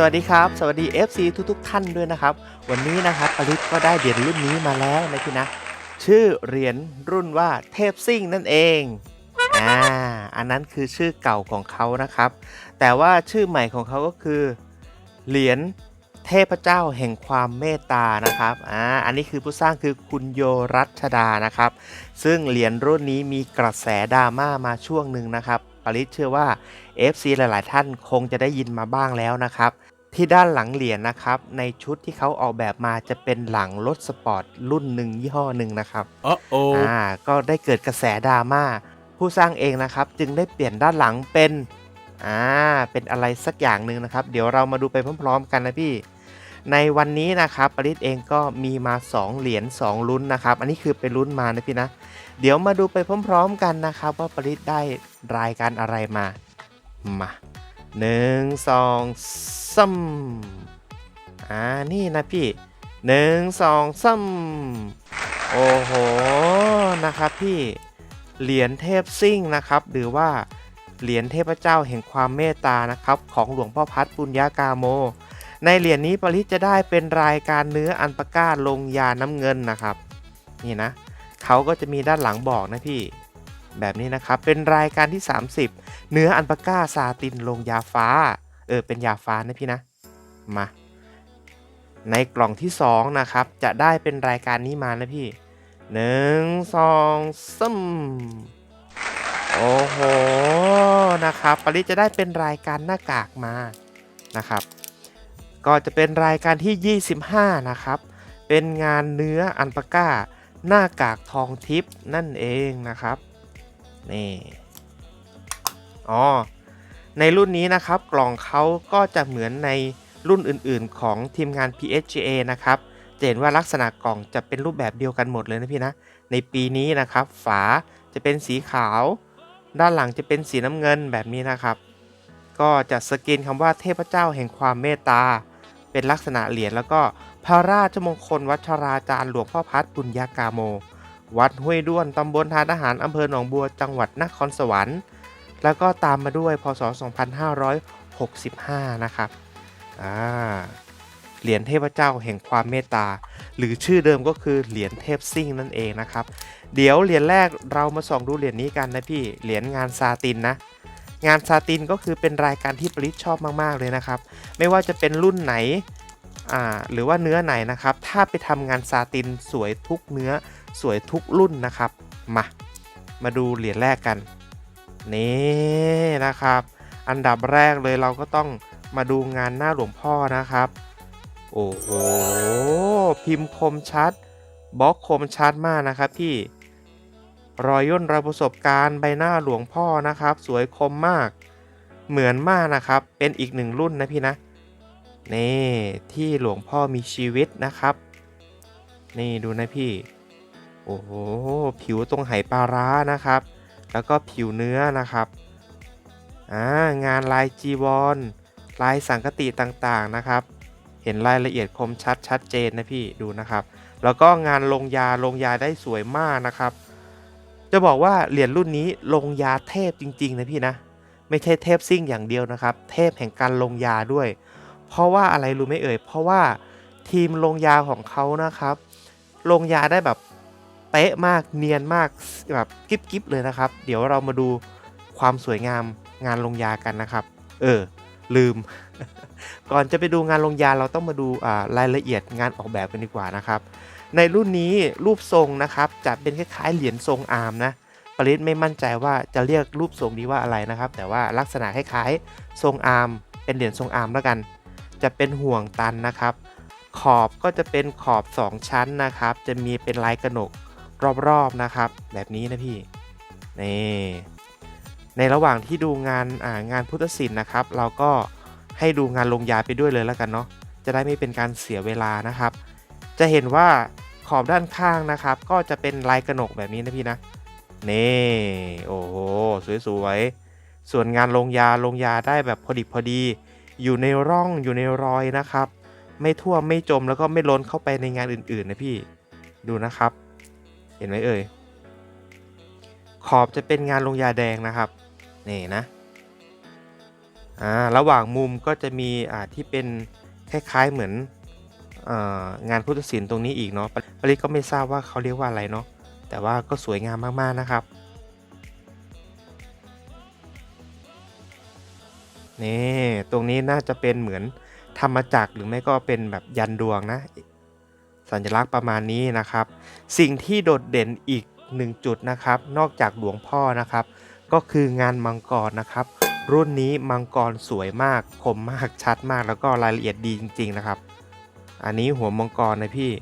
สวัสดีครับ สวัสดี FC ทุกๆ ท่านด้วยนะครับ วันนี้นะครับปริศก็ได้เหรียญรุ่นนี้มาแล้วนะพี่นะ ชื่อเหรียญรุ่นว่าเทพซิ่งนั่นเองอ่าอันนั้นคือชื่อเก่าของเขานะครับ แต่ว่าชื่อใหม่ของเขาก็คือเหรียญเทพเจ้าแห่งความเมตตานะครับอ่าอันนี้คือผู้สร้างคือคุณโยรัชดานะครับ ซึ่งเหรียญรุ่นนี้มีกระแสดราม่ามาช่วงหนึ่งนะครับปริศเชื่อว่า FC หลาย ๆ ท่านคงจะได้ยินมาบ้างแล้วนะครับ ที่ด้านหลังเหรียญนะครับ ในชุดที่เขาออกแบบมาจะเป็นหลังรถสปอร์ตรุ่นหนึ่งยี่ห้อหนึ่งนะครับโอ้โออ่าก็ได้เกิดกระแสดราม่าผู้สร้างเองนะครับ จึงได้เปลี่ยนด้านหลังเป็นอ่าเป็นอะไรสักอย่างหนึ่งนะครับ เดี๋ยวเรามาดูไปพร้อมๆ กันนะพี่ ในวันนี้นะครับปริศเองก็มีมา 2 เหรียญ2ลุ้นนะครับ อันนี้คือไปลุ้นมานะพี่นะ เดี๋ยวมาดูไปพร้อม ๆ กันนะครับ ว่าปริศได้รายการอะไรมามา หนึ่งสองซ้ำอ่า นี่นะพี่หนึ่งสองซ้ำโอ้โห นะครับพี่ เหรียญเทพซิ่งนะครับ หรือว่าเหรียญเทพเจ้าแห่งความเมตตานะครับ ของหลวงพ่อพัดปุญญากาโม ในเหรียญนี้ปริศจะได้เป็นรายการเนื้ออันปาก้าลงยาน้ำเงินนะครับ นี่นะ เขาก็จะมีด้านหลังบอกนะพี่ แบบนี้นะครับ เป็นรายการที่ 30 เนื้ออันปาก้าซาตินลงยาฟ้า เออ เป็นยาฟ้านะพี่นะ มา ในกล่องที่ 2 นะครับ จะได้เป็นรายการนี้มานะพี่1 2ซ้ำโอ้โห นะครับปริจะได้เป็นรายการหน้ากากมานะครับ ก็จะเป็นรายการที่ 25 นะครับ เป็นงานเนื้ออันปาก้า หน้ากากทองทิพย์นั่นเองนะครับ นี่อ๋อในรุ่นนี้นะครับกล่องเขาก็จะเหมือนในรุ่นอื่นๆ ของทีมงาน PSGA นะครับจะเห็นว่าลักษณะกล่องจะเป็นรูปแบบเดียวกันหมดเลยนะพี่นะ ในปีนี้นะครับ ฝาจะเป็นสีขาว ด้านหลังจะเป็นสีน้ำเงินแบบนี้นะครับ ก็จะสกรีนคำว่าเทพเจ้าแห่งความเมตตา เป็นลักษณะเหรียญแล้วก็พระราชมงคลวัชราจารย์หลวงพ่อพัดปุญญากาโม วัดห้วยด้วนตำบลทานอาหารอำเภอหนองบัวจังหวัดนครสวรรค์ แล้วก็ตามมาด้วยพศ 2565 นะครับอ่าเหรียญเทพเจ้าแห่งความเมตตา หรือชื่อเดิมก็คือเหรียญเทพซิ่งนั่นเองนะครับ เดี๋ยวเหรียญแรกเรามาส่องดูเหรียญนี้กันนะพี่เหรียญงานซาตินนะงานซาตินก็คือเป็นรายการที่ปริศชอบมากๆเลยนะครับ ไม่ว่าจะเป็นรุ่นไหนหรือว่าเนื้อไหนนะครับ ถ้าไปทำงานซาตินสวยทุกเนื้อ สวยทุกรุ่นนะครับ มา มาดูเหรียญแรกกัน นี่นะครับ อันดับแรกเลยเราก็ต้องมาดูงานหน้าหลวงพ่อนะครับ โอ้โห พิมพ์คมชัด บล็อกคมชัดมากนะครับพี่ รอยย่นรอยประสบการณ์ใบหน้าหลวงพ่อนะครับ สวยคมมาก เหมือนมากนะครับ เป็นอีกหนึ่งรุ่นนะพี่นะ นี่ที่หลวงพ่อมีชีวิตนะครับ นี่ดูนะพี่ โอ้โหผิวตรงไหปลาร้านะครับ แล้วก็ผิวเนื้อนะครับอ่างานลายจีวรลายสังกติต่างๆนะครับ เห็นรายละเอียดคมชัดชัดเจนนะพี่ดูนะครับ แล้วก็งานลงยาลงยาได้สวยมากนะครับ จะบอกว่าเหรียญรุ่นนี้ลงยาเทพจริง ๆ นะพี่นะ ไม่ใช่เทพซิ่งอย่างเดียวนะครับ เทพแห่งการลงยาด้วย เพราะว่าอะไรรู้ไหมเอ่ย เพราะว่าทีมลงยาของเขานะครับ ลงยาได้แบบ เป๊ะมากเนียนมากแบบกิ๊บกิบเลยนะครับ เดี๋ยวเรามาดูความสวยงามงานลงยากันนะครับ เออ ลืม ก่อนจะไปดูงานลงยาเราต้องมาดูรายละเอียดงานออกแบบกันดีกว่านะครับ ในรุ่นนี้รูปทรงนะครับจะเป็นคล้ายๆเหรียญทรงอาร์มนะปริศไม่มั่นใจว่าจะเรียกรูปทรงนี้ว่าอะไรนะครับ แต่ว่าลักษณะคล้ายๆทรงอาร์มเป็นเหรียญทรงอาร์มแล้วกัน จะเป็นห่วงตันนะครับ ขอบก็จะเป็นขอบ 2 ชั้นนะครับ จะมีเป็นลายกระหนก รอบๆนะครับ แบบนี้นะพี่นี่ในระหว่างที่ดูงานอ่างานพุทธศิลป์นะครับ เราก็ให้ดูงานลงยาไปด้วยเลยแล้วกันเนาะจะได้ไม่เป็นการเสียเวลานะครับ จะเห็นว่าขอบด้านข้างนะครับ ก็จะเป็นลายกระหนกแบบนี้นะพี่นะนี่โอ้โหสวยๆส่วนงานลงยาลงยาได้แบบพอดิบพอดี อยู่ในร่องอยู่ในรอยนะครับ ไม่ท่วมไม่จมแล้วก็ไม่ล้นเข้าไปในงานอื่นๆนะพี่ดูนะครับ เห็นไหมเอ่ย ขอบจะเป็นงานลงยาแดงนะครับนี่นะอ่าระหว่างมุมก็จะมีอ่าที่เป็นคล้ายๆเหมือนอ่องานพุทธศิลป์ตรงนี้อีกเนาะปริศก็ไม่ทราบว่าเขาเรียกว่าอะไรเนาะแต่ว่าก็สวยงามมากๆนะครับนี่ตรงนี้น่าจะเป็นเหมือนธรรมจักรหรือไม่ก็เป็นแบบยันดวงนะ สัญลักษณ์ประมาณนี้นะครับ สิ่งที่โดดเด่นอีกหนึ่งจุดนะครับ นอกจากหลวงพ่อนะครับ ก็คืองานมังกรนะครับ รุ่นนี้มังกรสวยมากคมมากชัดมากแล้วก็รายละเอียดดีจริง ๆนะครับ อันนี้หัวมังกรนะพี่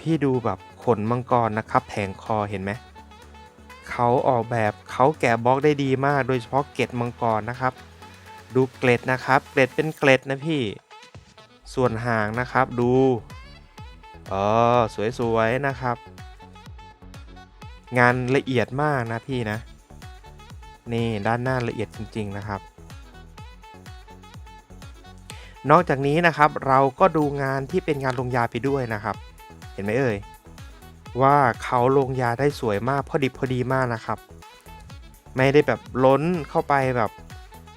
พี่ดูแบบขนมังกรนะครับ แผงคอเห็นไหมเขาออกแบบเขาแกะบล็อกได้ดีมาก โดยเฉพาะเกล็ดมังกรนะครับ ดูเกล็ดนะครับ เกล็ดเป็นเกล็ดนะพี่ ส่วนหางนะครับ ดู อ๋อสวยๆนะครับ งานละเอียดมากนะพี่นะ นี่ด้านหน้าละเอียดจริง ๆนะครับ นอกจากนี้นะครับเราก็ดูงานที่เป็นงานลงยาไปด้วยนะครับ เห็นไหมเอ่ยว่าเขาลงยาได้สวยมากพอดีพอดีมากนะครับ ไม่ได้แบบล้นเข้าไปแบบ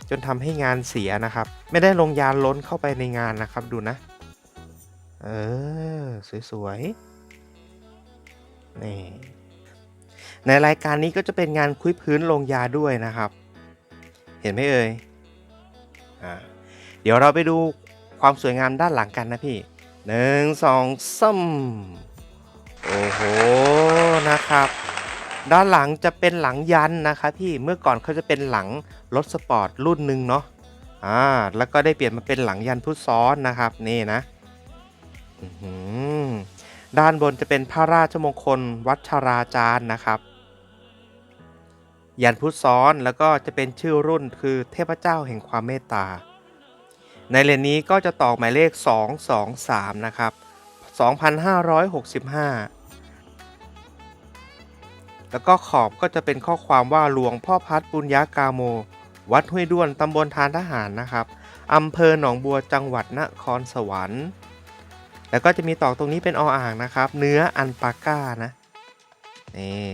จนทำให้งานเสียนะครับ ไม่ได้ลงยาล้นเข้าไปในงานนะครับดูนะ เออ สวยๆ นี่ ในรายการนี้ก็จะเป็นงานคุยพื้นลงยาด้วยนะครับ เห็นไหมเอ่ยอ่าเดี๋ยวเราไปดูความสวยงามด้านหลังกันนะพี่หนึ่งสองซ้ำโอ้โห นะครับ ด้านหลังจะเป็นหลังยันนะคะพี่ เมื่อก่อนเขาจะเป็นหลังรถสปอร์ตรุ่นหนึ่งเนาะ อ่า แล้วก็ได้เปลี่ยนมาเป็นหลังยันพุทซ้อนนะครับ นี่นะ ด้านบนจะเป็นพระราชมงคลวัชราจารย์นะครับ ยันพุทธซ้อนแล้วก็จะเป็นชื่อรุ่นคือเทพเจ้าแห่งความเมตตา ในเหรียญนี้ก็จะตอกหมายเลข 223 นะครับ 2,565 แล้วก็ขอบก็จะเป็นข้อความว่าหลวงพ่อพัดปุญญากาโม วัดห้วยด้วนตำบลทานทหารนะครับอำเภอหนองบัวจังหวัดนครสวรรค์ แล้วก็จะมีตอกตรงนี้เป็นออ่างนะครับ เนื้ออันปาก้านะนี่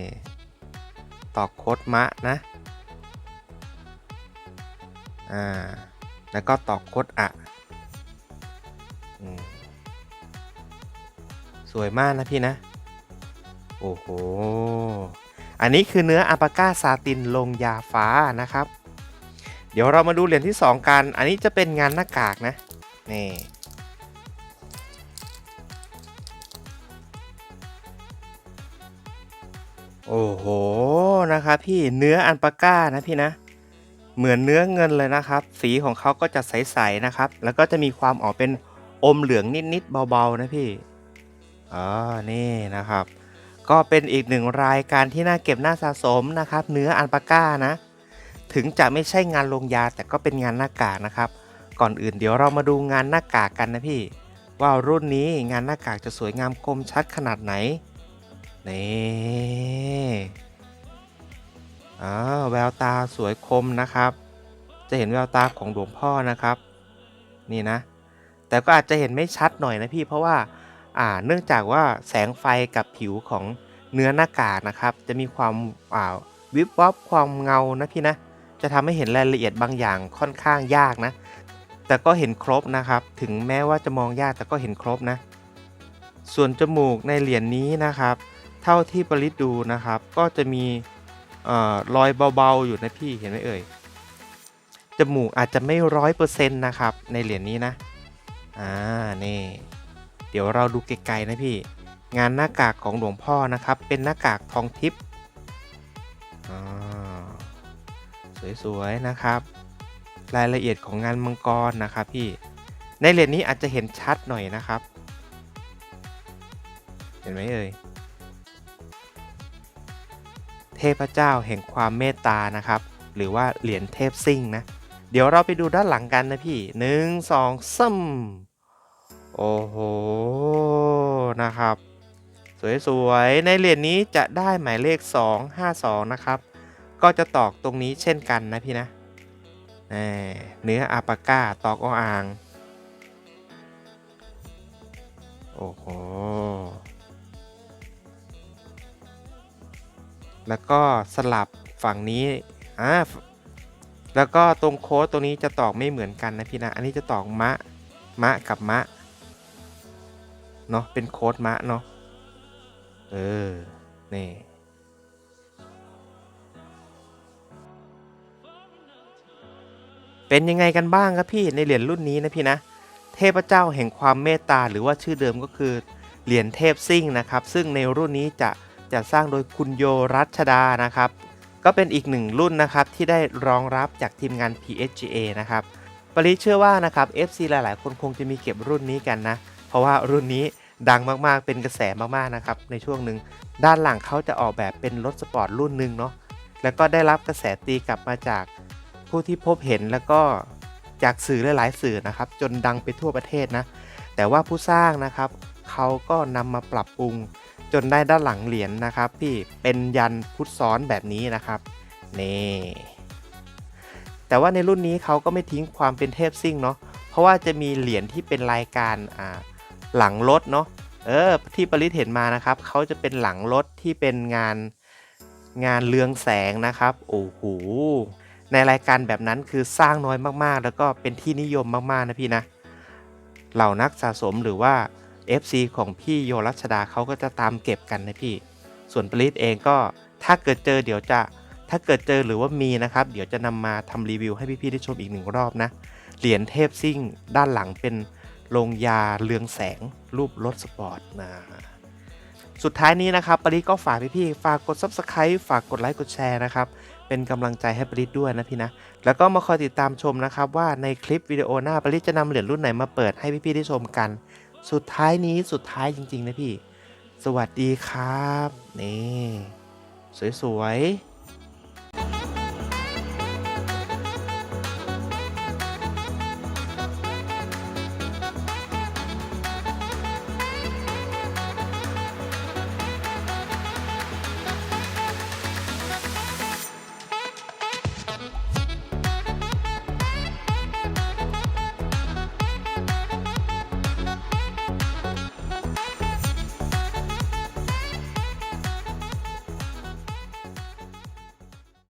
ตอกโคดมะนะอ่าแล้วก็ตอกโคดอะอสวยมากนะพี่นะ โอ้โห อันนี้คือเนื้ออัปาก้าซาตินลงยาฟ้านะครับ เดี๋ยวเรามาดูเหรียญที่ 2 กัน อันนี้จะเป็นงานหน้ากากนะ นี่ โอ้โหนะครับพี่เนื้ออัลปาก้านะพี่นะ เหมือนเนื้อเงินเลยนะครับ สีของเขาก็จะใสๆนะครับ แล้วก็จะมีความออกเป็นอมเหลืองนิดๆเบาๆนะพี่อ๋อนี่นะครับ ก็เป็นอีกหนึ่งรายการที่น่าเก็บน่าสะสมนะครับ เนื้ออัลปาก้านะ ถึงจะไม่ใช่งานลงยาแต่ก็เป็นงานหน้ากากนะครับ ก่อนอื่นเดี๋ยวเรามาดูงานหน้ากากกันนะพี่ ว่ารุ่นนี้งานหน้ากากจะสวยงามคมชัดขนาดไหน นี่อ้าวแววตาสวยคมนะครับ จะเห็นแววตาของหลวงพ่อนะครับ นี่นะ แต่ก็อาจจะเห็นไม่ชัดหน่อยนะพี่เพราะว่าอ่าเนื่องจากว่าแสงไฟกับผิวของเนื้อหน้ากากนะครับ จะมีความอ่าวิบวับความเงานะพี่นะ จะทำให้เห็นรายละเอียดบางอย่างค่อนข้างยากนะ แต่ก็เห็นครบนะครับ ถึงแม้ว่าจะมองยากแต่ก็เห็นครบนะ ส่วนจมูกในเหรียญนนี้นะครับ เท่าที่ปริศดูนะครับ ก็จะมีอรอยเบาๆอยู่นะพี่เห็นไหมเอ่ยจมูกอาจจะไม่ร้อยเปอร์เซ็นต์นะครับ ในเหรียญนี้นะ อ่า นี่ เดี๋ยวเราดูไกลๆนะพี่ งานหน้ากากของหลวงพ่อนะครับ เป็นหน้ากากทองทิพย์อ่าสวยๆนะครับ รายละเอียดของงานมังกรนะครับพี่ ในเหรียญนี้อาจจะเห็นชัดหน่อยนะครับ เห็นไหมเอ่ย เทพเจ้าแห่งความเมตตานะครับ หรือว่าเหรียญเทพซิ่งนะ เดี๋ยวเราไปดูด้านหลังกันนะพี่หนึ่งสองซ้ำโอ้โหนะครับ สวยๆ ในเหรียญนี้จะได้หมายเลข 252 นะครับ ก็จะตอกตรงนี้เช่นกันนะพี่นะเนื้ออาปาก้าตอกออ่าง โอ้โห แล้วก็สลับฝั่งนี้อ่าแล้วก็ตรงโค้ดตรงนี้จะตอกไม่เหมือนกันนะพี่นะ อันนี้จะตอกมะ มะกับมะ เนาะเป็นโค้ดมะเนาะ เออ นี่ เป็นยังไงกันบ้างครับพี่ในเหรียญรุ่นนี้นะพี่นะ เทพเจ้าแห่งความเมตตาหรือว่าชื่อเดิมก็คือเหรียญเทพซิ่งนะครับ ซึ่งในรุ่นนี้จะ จะสร้างโดยคุณโยรัชดานะครับ ก็เป็นอีกหนึ่งรุ่นนะครับที่ได้รองรับจากทีมงาน PSGA นะครับปริเชื่อว่านะครับ FC หลาย ๆ คนคงจะมีเก็บรุ่นนี้กันนะ เพราะว่ารุ่นนี้ดังมาก ๆ เป็นกระแสมาก ๆ นะครับ ในช่วงหนึ่ง ด้านหลังเขาจะออกแบบเป็นรถสปอร์ตรุ่นหนึ่งเนาะ แล้วก็ได้รับกระแสตีกลับมาจากผู้ที่พบเห็นแล้วก็จากสื่อหลาย ๆ สื่อนะครับ จนดังไปทั่วประเทศนะ แต่ว่าผู้สร้างนะครับ เขาก็นำมาปรับปรุง จนได้ด้านหลังเหรียญนะครับ พี่เป็นยันพุทธซ้อนแบบนี้นะครับนี่แต่ว่าในรุ่นนี้เขาก็ไม่ทิ้งความเป็นเทพซิ่งเนาะเพราะว่าจะมีเหรียญที่เป็นรายการอ่าหลังรถเนาะเออที่ปริศเห็นมานะครับเขาจะเป็นหลังรถที่เป็นงานงานเรืองแสงนะครับโอ้โหในรายการแบบนั้นคือสร้างน้อยมากๆ แล้วก็เป็นที่นิยมมากๆนะพี่นะเหล่านักสะสมหรือว่า FC ของพี่โยรัชดาเขาก็จะตามเก็บกันนะพี่ ส่วนปริศเองก็ถ้าเกิดเจอเดี๋ยวจะถ้าเกิดเจอหรือว่ามีนะครับ เดี๋ยวจะนำมาทำรีวิวให้พี่ๆได้ชมอีกหนึ่งรอบนะ เหรียญเทพซิ่งด้านหลังเป็นโรงยาเรืองแสง รูปรถสปอร์ตนะสุดท้ายนี้นะครับปริศก็ฝากพี่ๆฝากกด Subscribe ฝากกดไลค์กดแชร์นะครับ เป็นกำลังใจให้ปริศด้วยนะพี่นะ แล้วก็มาคอยติดตามชมนะครับว่าในคลิปวิดีโอหน้าปริศจะนำเหรียญรุ่นไหนมาเปิดให้พี่ๆได้ชมกัน สุดท้ายนี้สุดท้ายจริง ๆ นะพี่ สวัสดีครับ นี่ สวย ๆ